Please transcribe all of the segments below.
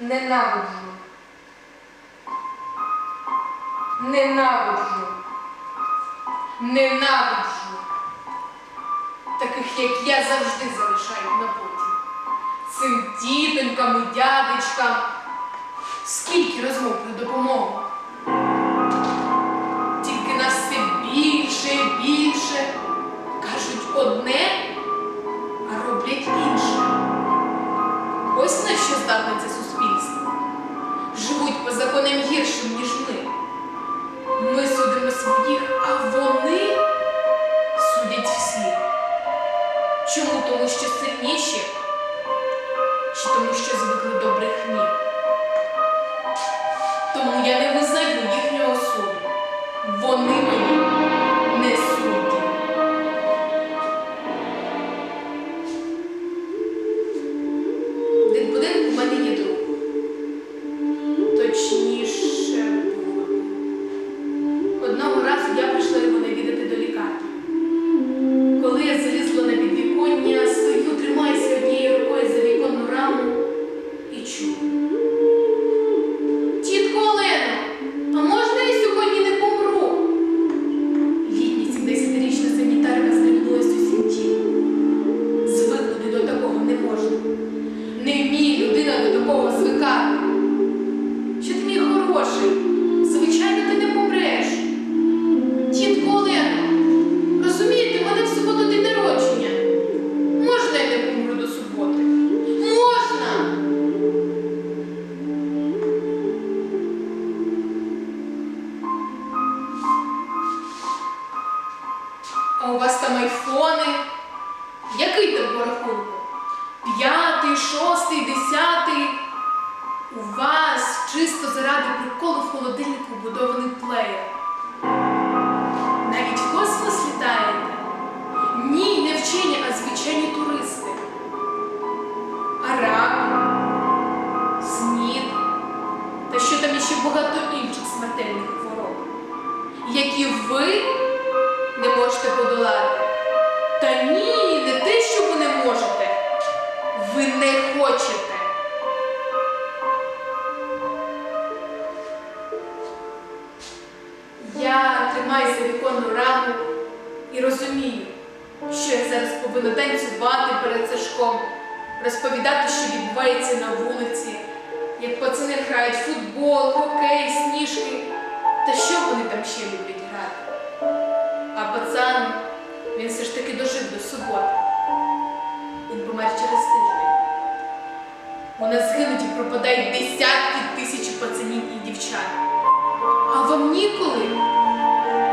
Ненавиджу. Ненавиджу. Ненавиджу. Таких, як я, завжди залишають на потім. Цим тітонькам і дядечкам. Скільки розмов про допомогу. Чому? Тому що сильніші, чи тому, що звикли до брехні. Тому я не визнаю їхнього суду. Вони мені не судді. Такого звикати. Що ти мій хороший? Звичайно, ти не помреш. Тітко Олено, розумієте, в мене в суботу день народження. Можна я не помру до суботи? Можна! А у вас там айфони? Який там по рахунку? П'ятий, шостий, десятий. У вас чисто заради приколу в холодильнику вбудований плеєр. Навіть в космос літаєте? Ні, не вчені, а звичайні туристи. А рак, снід, та що там іще багато інших смертельних хвороб, які ви не можете подолати. Та ні, не те, що ви не можете. Ви не хочете. Я тримаюся віконну раму і розумію, що я зараз повинна танцювати перед Сашком, розповідати, що відбувається на вулиці, як пацани грають футбол, хокей, сніжки. Та що вони там ще люблять грати? А пацан, він все ж таки дожив до суботи. Він помер через тиждень. У нас гинуть і пропадають десятки тисяч пацанів і дівчат. А вам ніколи?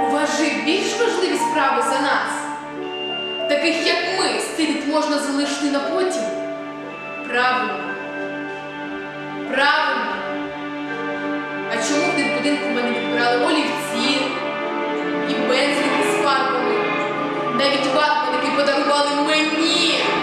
У вас же більш важливі справи за нас. Таких як ми, стиліт можна залишити на потім. Правильно. Правильно. А чому в дитбудинку мене відбирали олівці і пензлики з фарбами? Навіть ватманики подарували мені.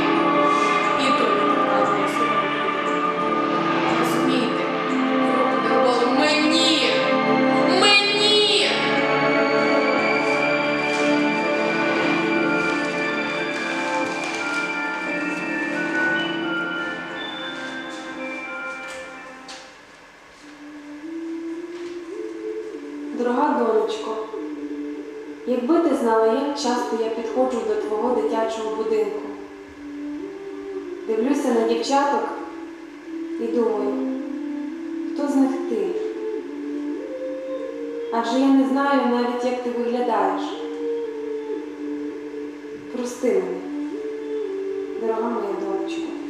Дорога донечко, якби ти знала, як часто я підходжу до твого дитячого будинку, дивлюся на дівчаток і думаю, хто з них ти? Адже я не знаю навіть, як ти виглядаєш. Прости мене, дорога моя донечко.